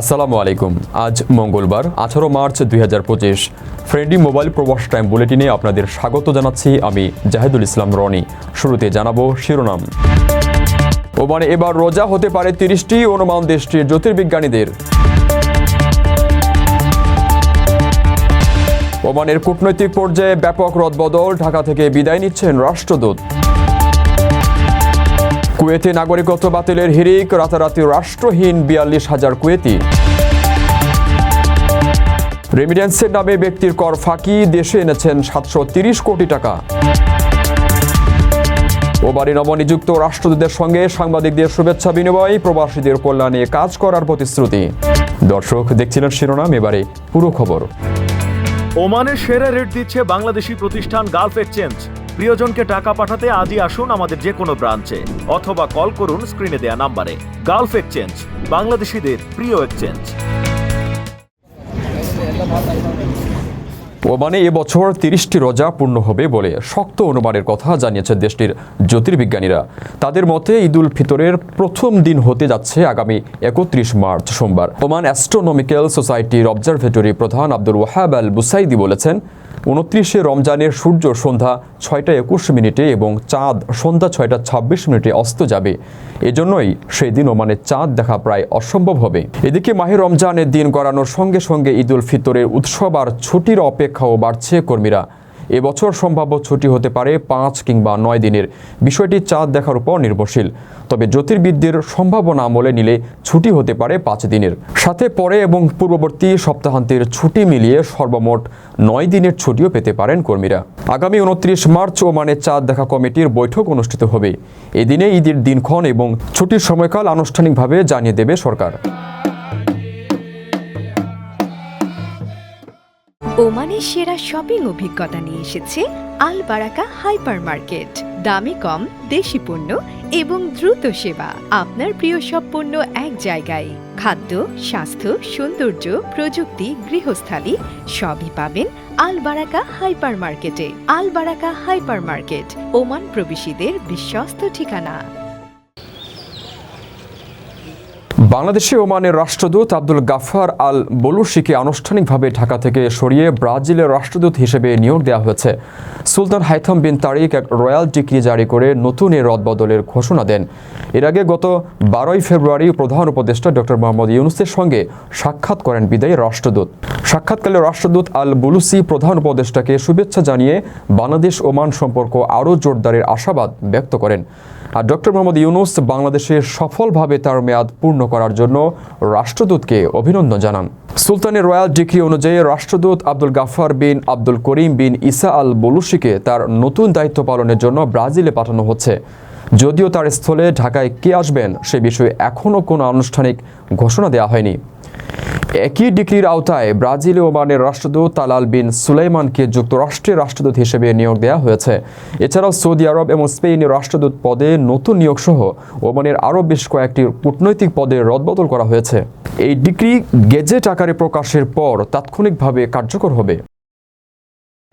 আসসালামু আলাইকুম। আজ মঙ্গলবার, আঠারো মার্চ দুই হাজার পঁচিশ। ফ্রেন্ডলি মোবাইল প্রবাস টাইম বুলেটিনে আপনাদের স্বাগত জানাচ্ছি আমি জাহেদুল ইসলাম রনি। শুরুতে জানাব শিরোনাম। ওমানে এবার রোজা হতে পারে তিরিশটি অনুমান দেশটির জ্যোতির্বিজ্ঞানীদের। ওমানের কূটনৈতিক পর্যায়ে ব্যাপক রদবদল ঢাকা থেকে বিদায় নিচ্ছেন রাষ্ট্রদূত। কুয়েতে নাগরিকত্ব বাতিলের হিরিক রাতারাতি রাষ্ট্রহীন বিয়াল্লিশ হাজার কুয়েতি। রেমিডেন্সের নামে ব্যক্তির কর ফাঁকি, দেশে এনেছেন সাতশো কোটি টাকা। ওবারে নবনিযুক্ত রাষ্ট্রদূতের সঙ্গে সাংবাদিকদের শুভেচ্ছা বিনিময়, প্রবাসীদের কল্যাণে কাজ করার প্রতিশ্রুতি। দর্শক, দেখছিলেন শিরোনাম, এবারে পুরো খবর। ওমানের সেরা রেট দিচ্ছে বাংলাদেশি প্রতিষ্ঠান গালফ এক্সচেঞ্জ। প্রিয়জনকে টাকা পাঠাতে আজই আসুন আমাদের যে কোনো ব্রাঞ্চে, অথবা কল করুন স্ক্রিনে দেয়া নাম্বারে। গালফ এক্সচেঞ্জ, বাংলাদেশিদের প্রিয় এক্সচেঞ্জ। ওমানে এবছর তিরিশটি রোজা পূর্ণ হবে বলে শক্ত অনুমানের কথা জানিয়েছে দেশটির জ্যোতির্বিজ্ঞানীরা। তাদের মতে ঈদুল ফিতরের প্রথম দিন হতে যাচ্ছে আগামী একত্রিশ মার্চ সোমবার। ওমান অ্যাস্ট্রোনমিক্যাল সোসাইটির অবজারভেটরি প্রধান আব্দুল ওয়াহাব আল বুসাইদি বলেছেন উনত্রিশে রমজানের সূর্য সন্ধ্যা ছয়টা একুশ মিনিটে এবং চাঁদ সন্ধ্যা ছয়টা ছাব্বিশ মিনিটে অস্ত যাবে। এজন্যই সেই দিন ওমানে চাঁদ দেখা প্রায় অসম্ভব হবে। এদিকে মাহে রমজানের দিন গড়ানোর সঙ্গে সঙ্গে ঈদুল ফিতরের উৎসব আর ছুটির অপেক্ষাও বাড়ছে কর্মীরা। এবছর সম্ভাব্য ছুটি হতে পারে পাঁচ কিংবা নয় দিনের। বিষয়টি চাঁদ দেখার উপর নির্ভরশীল। তবে জ্যোতির্বিদদের সম্ভাবনা আমলে নিলে ছুটি হতে পারে পাঁচ দিনের। সাথে পরে এবং পূর্ববর্তী সপ্তাহান্তের ছুটি মিলিয়ে সর্বমোট নয় দিনের ছুটিও পেতে পারেন কর্মীরা। আগামী উনত্রিশ মার্চ ওমানে চাঁদ দেখা কমিটির বৈঠক অনুষ্ঠিত হবে। এদিনে ঈদের দিনক্ষণ এবং ছুটির সময়কাল আনুষ্ঠানিকভাবে জানিয়ে দেবে সরকার। ওমানের সেরা শপিং অভিজ্ঞতা নিয়ে এসেছে আল বারাকা হাইপার মার্কেট দামে কম, দেশি পণ্য এবং দ্রুত সেবা। আপনার প্রিয় সব পণ্য এক জায়গায়। খাদ্য, স্বাস্থ্য, সৌন্দর্য, প্রযুক্তি, গৃহস্থালী সবই পাবেন আল বারাকা হাইপার মার্কেটে Al Baraka hyper market Oman প্রবাসীদের বিশ্বস্ত ঠিকানা। বাংলাদেশে ওমানের রাষ্ট্রদূত আব্দুল গাফার আল বলুশিকে আনুষ্ঠানিকভাবে ঢাকা থেকে সরিয়ে ব্রাজিলের রাষ্ট্রদূত হিসেবে নিয়োগ দেওয়া হয়েছে। সুলতান হাইথম বিন তারিক এক রয়্যাল ডিগ্রি জারি করে নতুন এ রদবদলের ঘোষণা দেন। এর আগে গত বারোই ফেব্রুয়ারি প্রধান উপদেষ্টা ডক্টর মোহাম্মদ ইউনুসের সঙ্গে সাক্ষাৎ করেন বিদায়ী রাষ্ট্রদূত। সাক্ষাৎকালে রাষ্ট্রদূত আল বুলুসি প্রধান উপদেষ্টাকে শুভেচ্ছা জানিয়ে বাংলাদেশ ওমান সম্পর্ক আরও জোরদারের আশাবাদ ব্যক্ত করেন। আর ডক্টর মোহাম্মদ ইউনুস বাংলাদেশে সফলভাবে তার মেয়াদ পূর্ণ করার জন্য রাষ্ট্রদূতকে অভিনন্দন জানান। সুলতানের রয়্যাল ডিগ্রি অনুযায়ী রাষ্ট্রদূত আব্দুল গাফার বিন আব্দুল করিম বিন ইসা আল বলুশিকে তার নতুন দায়িত্ব পালনের জন্য ব্রাজিলে পাঠানো হচ্ছে। যদিও তার স্থলে ঢাকায় কে আসবেন সে বিষয়ে এখনও কোনো আনুষ্ঠানিক ঘোষণা দেওয়া হয়নি। একই ডিগ্রির আওতায় ব্রাজিল ওমানের রাষ্ট্রদূত তালাল বিন সুলাইমানকে যুক্তরাষ্ট্রের রাষ্ট্রদূত হিসেবে নিয়োগ দেওয়া হয়েছে। এছাড়াও সৌদি আরব এবং স্পেনের রাষ্ট্রদূত পদে নতুন নিয়োগ সহ ওমানের আরও বেশ কয়েকটি কূটনৈতিক পদে রদবদল করা হয়েছে। এই ডিগ্রি গেজেট আকারে প্রকাশের পর তাৎক্ষণিকভাবে কার্যকর হবে।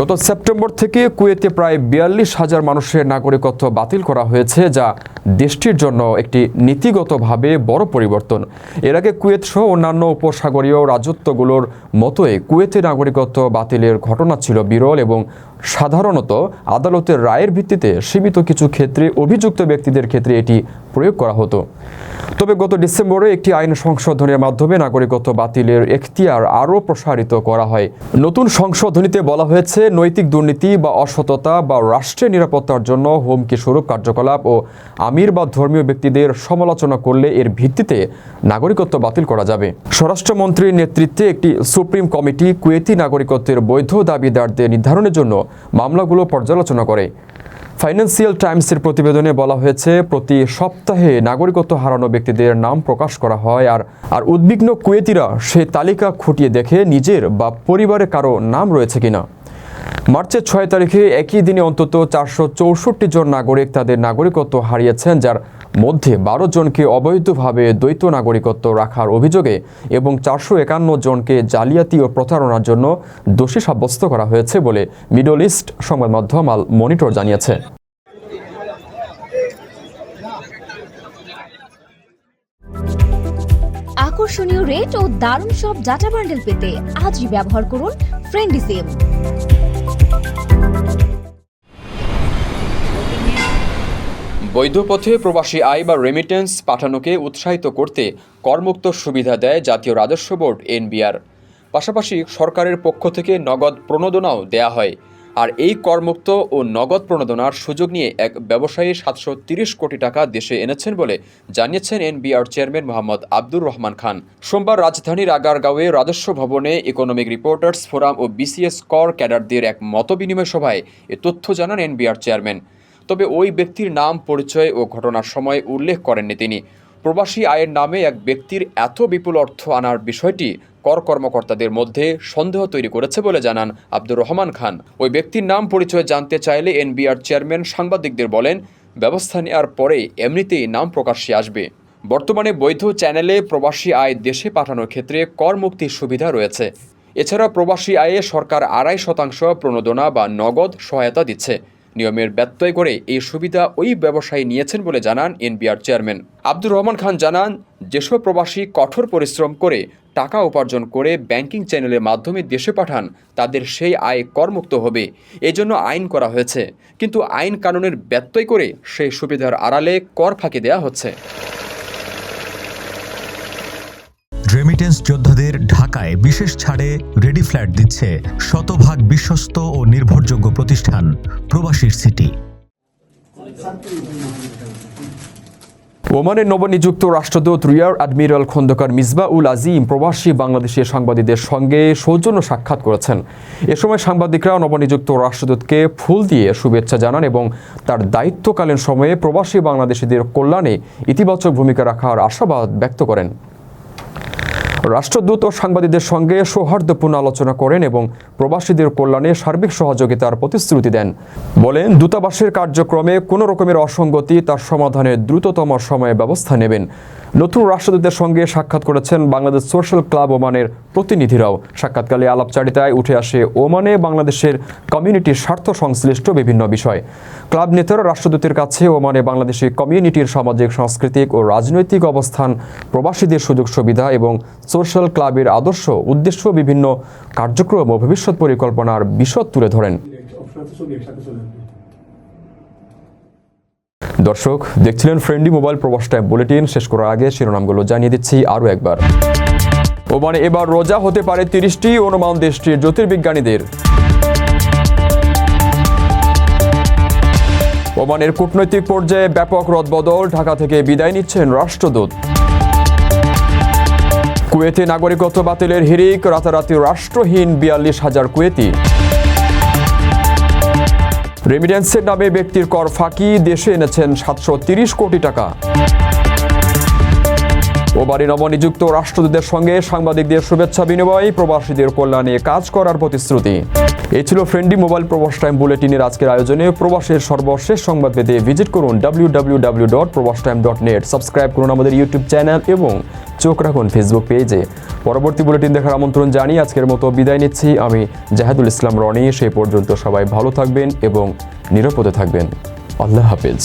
গত সেপ্টেম্বর থেকে কুয়েতে প্রায় বিয়াল্লিশ হাজার মানুষের নাগরিকত্ব বাতিল করা হয়েছে, যা দেশটির জন্য একটি নীতিগতভাবে বড় পরিবর্তন। এর আগে কুয়েত সহ অন্যান্য উপসাগরীয় রাজত্বগুলোর মতোই কুয়েতে নাগরিকত্ব বাতিলের ঘটনা ছিল বিরল এবং সাধারণত আদালতের রায়ের ভিত্তিতে সীমিত কিছু ক্ষেত্রে অভিযুক্ত ব্যক্তিদের ক্ষেত্রে এটি প্রয়োগ করা হতো। তবে গত ডিসেম্বরে একটি আইন সংশোধনের মাধ্যমে নাগরিকত্ব বাতিলের এখতিয়ার আরও প্রসারিত করা হয়। নতুন সংশোধনীতে বলা হয়েছে, নৈতিক দুর্নীতি বা অসততা বা রাষ্ট্রের নিরাপত্তার জন্য হুমকি স্বরূপ কার্যকলাপ ও আমির বা ধর্মীয় ব্যক্তিদের সমালোচনা করলে এর ভিত্তিতে নাগরিকত্ব বাতিল করা যাবে। স্বরাষ্ট্রমন্ত্রীর নেতৃত্বে একটি সুপ্রিম কমিটি কুয়েতি নাগরিকত্বের বৈধ দাবিদারদের নির্ধারণের জন্য মামলাগুলো পর্যালোচনা করে। ফাইন্যান্সিয়াল টাইমসের প্রতিবেদনে বলা হয়েছে, প্রতি সপ্তাহে নাগরিকত্ব হারানো ব্যক্তিদের নাম প্রকাশ করা হয় আর আর উদ্বিগ্ন কুয়েতিরা সেই তালিকা খুঁটিয়ে দেখে নিজের বা পরিবারে কারও নাম রয়েছে কিনা। মার্চের ছয় তারিখে একই দিনে অন্তত চারশো চৌষট্টি জন নাগরিক তাদের নাগরিকত্ব হারিয়েছেন, যার মধ্যে বারো জনকে অবৈধভাবে দ্বৈত নাগরিকত্ব রাখার অভিযোগে এবং চারশো একান্ন জনকে জালিয়াতি ও প্রতারণার জন্য দোষী সাব্যস্ত করা হয়েছে বলে মিডল ইস্ট সংবাদ মাধ্যম আল মনিটর জানিয়েছে। আকর্ষণীয় রেট ও দারুণ সব ডাটা বান্ডেল পেতে আজই ব্যবহার করুন ফ্রেন্ডি বৈধ পথে প্রবাসী আয় বা রেমিটেন্স পাঠানোকে উৎসাহিত করতে করমুক্ত সুবিধা দেয় জাতীয় রাজস্ব বোর্ড, এনবিআর। পাশাপাশি সরকারের পক্ষ থেকে নগদ প্রণোদনাও দেয়া হয়। আর এই করমুক্ত ও নগদ প্রণোদনার সুযোগ নিয়ে এক ব্যবসায়ী সাতশো কোটি টাকা দেশে এনেছেন বলে জানিয়েছেন এনবিআর চেয়ারম্যান মোহাম্মদ আব্দুর রহমান খান। সোমবার রাজধানীর আগারগাঁওয়ে রাজস্ব ভবনে ইকোনমিক রিপোর্টার্স ফোরাম ও বিসিএস কর ক্যাডারদের এক মতবিনিময় সভায় এ তথ্য জানান এনবিআর চেয়ারম্যান। তবে ওই ব্যক্তির নাম, পরিচয় ও ঘটনার সময় উল্লেখ করেননি তিনি। প্রবাসী আয়ের নামে এক ব্যক্তির এত বিপুল অর্থ আনার বিষয়টি কর কর্মকর্তাদের মধ্যে সন্দেহ তৈরি করেছে বলে জানান আব্দুর রহমান খান। ওই ব্যক্তির নাম, পরিচয় জানতে চাইলে এনবিআর চেয়ারম্যান সাংবাদিকদের বলেন, ব্যবস্থা নেওয়ার পরে এমনিতেই নাম প্রকাশ্যে আসবে। বর্তমানে বৈধ চ্যানেলে প্রবাসী আয় দেশে পাঠানোর ক্ষেত্রে কর মুক্তির সুবিধা রয়েছে। এছাড়া প্রবাসী আয়ে সরকার আড়াই শতাংশ প্রণোদনা বা নগদ সহায়তা দিচ্ছে। নিয়মের ব্যত্যয় করে এই সুবিধা ওই ব্যবসায়ী নিয়েছেন বলে জানান এনবিআর চেয়ারম্যান। আব্দুর রহমান খান জানান, যেসব প্রবাসী কঠোর পরিশ্রম করে টাকা উপার্জন করে ব্যাংকিং চ্যানেলের মাধ্যমে দেশে পাঠান, তাদের সেই আয় করমুক্ত হবে। এজন্য আইন করা হয়েছে। কিন্তু আইন কানুনের ব্যত্যয় করে সেই সুবিধার আড়ালে কর ফাঁকি দেওয়া হচ্ছে। রেমিটেন্স যোদ্ধাদের ঢাকায় বিশেষ ছাড়ে রেডি ফ্ল্যাট দিচ্ছে শতভাগ বিশ্বস্ত ও নির্ভরযোগ্য প্রতিষ্ঠান, প্রবাসীর সিটি ওমানের নবনিযুক্ত রাষ্ট্রদূত রিয়ার অ্যাডমিরাল খন্দকার মিসবা উল আজিম প্রবাসী বাংলাদেশি সাংবাদিকদের সঙ্গে সৌজন্য সাক্ষাৎ করেছেন। এ সময় সাংবাদিকরা নবনিযুক্ত রাষ্ট্রদূতকে ফুল দিয়ে শুভেচ্ছা জানান এবং তার দায়িত্বকালীন সময়ে প্রবাসী বাংলাদেশিদের কল্যাণে ইতিবাচক ভূমিকা রাখার আশাবাদ ব্যক্ত করেন। রাষ্ট্রদূত ও সাংবাদিকদের সঙ্গে সৌহার্দ্যপূর্ণ আলোচনা করেন এবং প্রবাসীদের কল্যাণে সার্বিক সহযোগিতার প্রতিশ্রুতি দেন। বলেন, দূতাবাসের কার্যক্রমে কোনো রকমের অসঙ্গতি তার সমাধানে দ্রুততম সময়ে ব্যবস্থা নেবেন। নতুন রাষ্ট্রদূতের সঙ্গে সাক্ষাৎ করেছেন বাংলাদেশ সোশ্যাল ক্লাব ওমানের প্রতিনিধিরাও। সাক্ষাৎকালে আলাপচারিতায় উঠে আসে ওমানে বাংলাদেশের কমিউনিটির স্বার্থ সংশ্লিষ্ট বিভিন্ন বিষয়। ক্লাব নেতারা রাষ্ট্রদূতের কাছে ওমানে বাংলাদেশি কমিউনিটির সামাজিক, সাংস্কৃতিক ও রাজনৈতিক অবস্থান, প্রবাসীদের সুযোগ সুবিধা এবং সোশ্যাল ক্লাবের আদর্শ উদ্দেশ্য বিভিন্ন কার্যক্রম ও ভবিষ্যৎ পরিকল্পনার বিশদ তুলে ধরেন অপশনটা সব একসাথে চলে আসবে দর্শক, দেখছিলেন friendly mobile Probash time bulletin শেষ করার আগে শিরোনামগুলো জানিয়ে দিচ্ছি আরও একবার। ওমানে এবার রোজা হতে পারে তিরিশটি অনুমান দেশটির জ্যোতির্বিজ্ঞানীদের। ওমানের কূটনৈতিক পর্যায়ে ব্যাপক রদবদল ঢাকা থেকে বিদায় নিচ্ছেন রাষ্ট্রদূত। কুয়েতে নাগরিকত্ব বাতিলের হিরিক রাতারাতি রাষ্ট্রহীন বিয়াল্লিশ হাজার কুয়েতি। রেমিডেন্সের নামে ব্যক্তির কর ফাঁকি, দেশে এনেছেন সাতশো কোটি টাকা। ওবারে নবনিযুক্ত রাষ্ট্রদূতের সঙ্গে সাংবাদিকদের শুভেচ্ছা বিনিময়, প্রবাসীদের কল্যাণে কাজ করার প্রতিশ্রুতি। এই ছিল ফ্রেন্ডি মোবাইল প্রবাস টাইম বুলেটিনের আজকের আয়োজনে প্রবাসের সর্বশেষ সংবাদ পেতে ভিজিট করুন W dot Probash time dot net subscribe করুন আমাদের ইউটিউব চ্যানেল এবং চোখ রাখুন ফেসবুক পেজে পরবর্তী বুলেটিন দেখার আমন্ত্রণ জানিয়ে আজকের মতো বিদায় নিচ্ছি। আমি জাহেদুল ইসলাম রনি, সে পর্যন্ত সবাই ভালো থাকবেন এবং নিরাপদে থাকবেন। আল্লাহ হাফেজ।